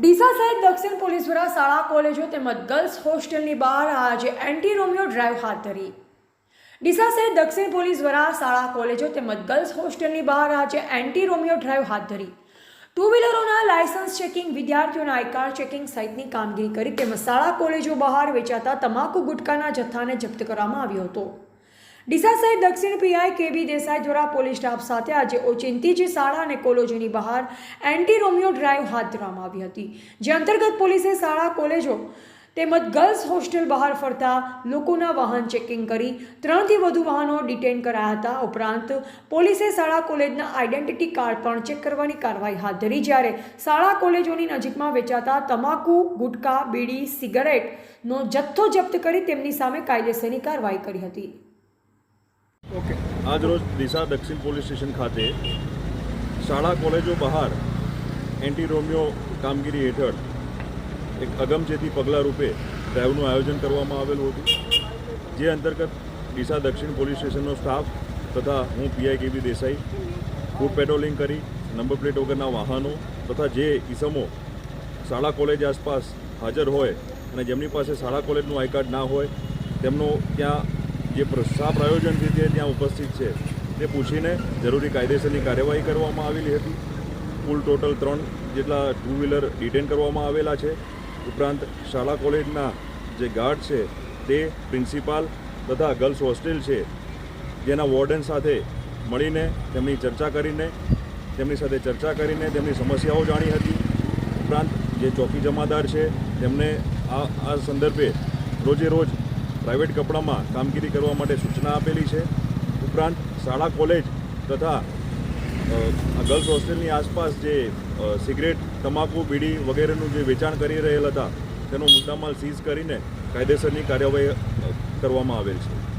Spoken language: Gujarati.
ડીસા સહિત દક્ષિણ પોલીસ દ્વારા શાળા, કોલેજો તેમજ ગર્લ્સ હોસ્ટેલની બહાર આજે એન્ટી રોમિયો ડ્રાઈવ હાથ ધરી. ડીસા સહિત દક્ષિણ પોલીસ દ્વારા શાળા, કોલેજો તેમજ ગર્લ્સ હોસ્ટેલની બહાર આજે એન્ટી રોમિયો ડ્રાઈવ હાથ ધરી. ટુ વ્હીલરોના લાયસન્સ ચેકિંગ વિદ્યાર્થીઓના આયકાર ચેકિંગ સહિતની કામગીરી કરી તેમજ શાળા, કોલેજો બહાર વેચાતા તમાકુ ગુટકાના જથ્થાને જપ્ત કરવામાં આવ્યો હતો. ડીસા સહિત દક્ષિણ પીઆઈ કેબી દેસાઈ દ્વારા પોલીસ સ્ટાફ સાથે આજે ઓચિંતી જે શાળા અને કોલેજોની બહાર એન્ટી રોમિયો ડ્રાઈવ હાથ ધરવામાં આવી હતી. જે અંતર્ગત પોલીસે શાળા, કોલેજો તેમજ ગર્લ્સ હોસ્ટેલ બહાર ફરતા લોકોના વાહન ચેકિંગ કરી ત્રણથી વધુ વાહનો ડિટેન કરાયા હતા. ઉપરાંત પોલીસે શાળા, કોલેજના આઈડેન્ટિટી કાર્ડ પણ ચેક કરવાની કાર્યવાહી હાથ ધરી. જ્યારે શાળા, કોલેજોની નજીકમાં વેચાતા તમાકુ, ગુટકા, બીડી, સિગારેટનો જથ્થો જપ્ત કરી તેમની સામે કાયદેસરની કાર્યવાહી કરી હતી. ઓકે. આજરોજ ડીસા દક્ષિણ પોલીસ સ્ટેશન ખાતે શાળા કોલેજો બહાર એન્ટી રોમિયો કામગીરી હેઠળ એક અગમચેતી પગલાં રૂપે ડ્રાઈવનું આયોજન કરવામાં આવેલું હતું, જે અંતર્ગત ડીસા દક્ષિણ પોલીસ સ્ટેશનનો સ્ટાફ તથા હું P I K B Desai food patrolling કરી નંબર પ્લેટ વગરના વાહનો તથા જે ઈસમો શાળા કોલેજ આસપાસ હાજર હોય અને જેમની પાસે શાળા કોલેજનું આઈ કાર્ડ ના હોય, તેમનો ત્યાં જે શા પ્રયોજનથી તે ત્યાં ઉપસ્થિત છે, તે પૂછીને જરૂરી કાયદેસરની કાર્યવાહી કરવામાં આવેલી હતી. કુલ ટોટલ ત્રણ જેટલા ટુ વ્હીલર ડિટેન કરવામાં આવેલા છે. ઉપરાંત શાળા કોલેજના જે ગાર્ડ છે, તે પ્રિન્સિપાલ તથા ગર્લ્સ હોસ્ટેલ છે, જેના વોર્ડન સાથે મળીને તેમની ચર્ચા કરીને, તેમની સાથે ચર્ચા કરીને તેમની સમસ્યાઓ જાણી હતી. ઉપરાંત જે ચોકી જમાદાર છે, તેમને આ આ સંદર્ભે રોજે રોજ પ્રાઇવેટ કપડામાં કામગીરી કરવા માટે સૂચના આપેલી છે. ઉપરાંત શાળા, કોલેજ તથા ગર્લ્સ હોસ્ટેલની આસપાસ જે સિગરેટ, તમાકુ, બીડી વગેરેનું જે વેચાણ કરી રહેલ હતા, તેનો મુદ્દામાલ સીઝ કરીને કાયદેસરની કાર્યવાહી કરવામાં આવેલ છે.